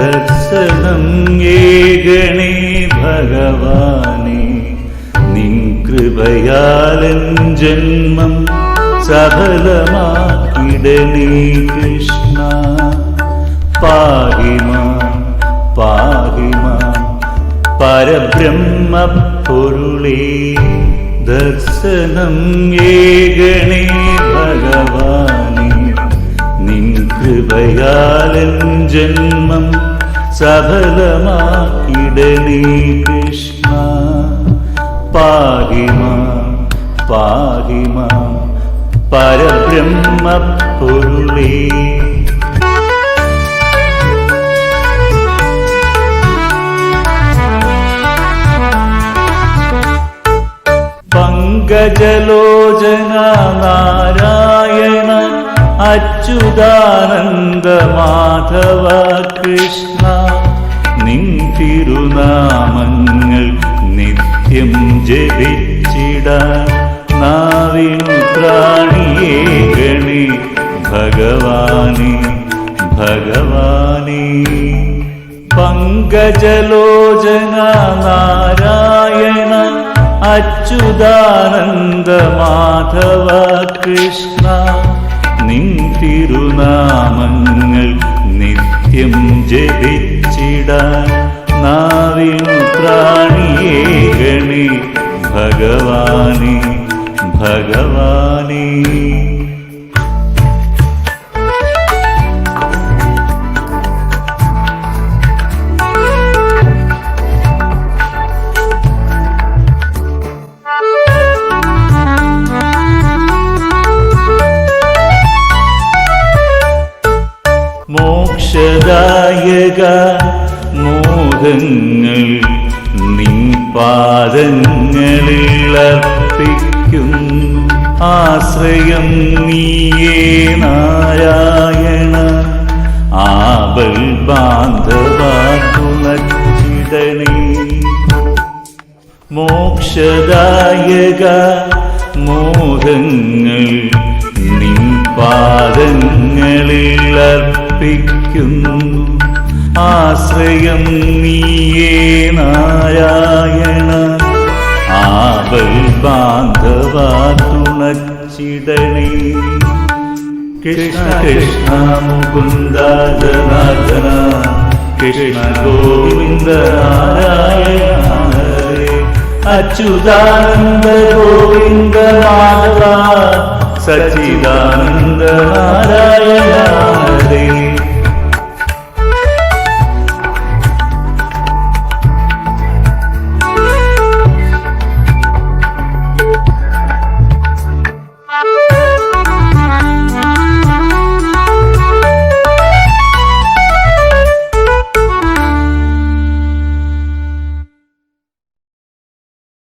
ദർശനം ഏകണേ ഭഗവാനെ നിൻ കൃപയാലൻ ജന്മം സഫലമാക്കിടണേ കൃഷ്ണ. പാഹിമാ പാഹിമാ പരബ്രഹ്മ പൊരുളേ ദർശനം ഏകണേ ഭഗവാനെ നിൻ കൃപയാലൻ ജന്മം സഫലമാക്കിടണേ കൃഷ്ണ. പാഹിമാ പാഹിമാ പരബ്രഹ്മ പൊരുളേ. പങ്കജലോചന നാരായണ അച്യുതാനന്ദ മാധവ കൃഷ്ണ. നിൻ തിരുനാമങ്ങൾ നിത്യം ജപിച്ചിട നാവിനു പ്രാണിയേ ഗണി ഭഗവാനി ഭഗവാനി. പങ്കജലോചന നാരായണ അച്യുതാനന്ദ മാധവ കൃഷ്ണ നിൻ തിരുനാമങ്ങൾ നിത്യം ജപിച്ചിട നാവിൻ പ്രാണിയേ ഗണി ഭഗവാനെ ഭഗവാനേ. മോക്ഷദായക മോഹങ്ങൾ നിൻ പാദങ്ങളിൽ അർപ്പിക്കുന്നു. ആശ്രയം നീയേ നാരായണ ആബൽ ബാന്ധവാണി മോക്ഷദായക മോഹങ്ങൾ നിൻ പാദങ്ങളിൽ അർപ്പിക്കുന്നു ആശ്രയം നീയേ നാരായണ. ആബൽ ബാന്ധവാതുണച്ചിടണേ കൃഷ്ണ കൃഷ്ണ മുകുന്ദ ജനാർദ്ദന. കൃഷ്ണ ഗോവിന്ദ അച്യുതാനന്ദ ഗോവിന്ദ सच्चिदानन्दनारायणादे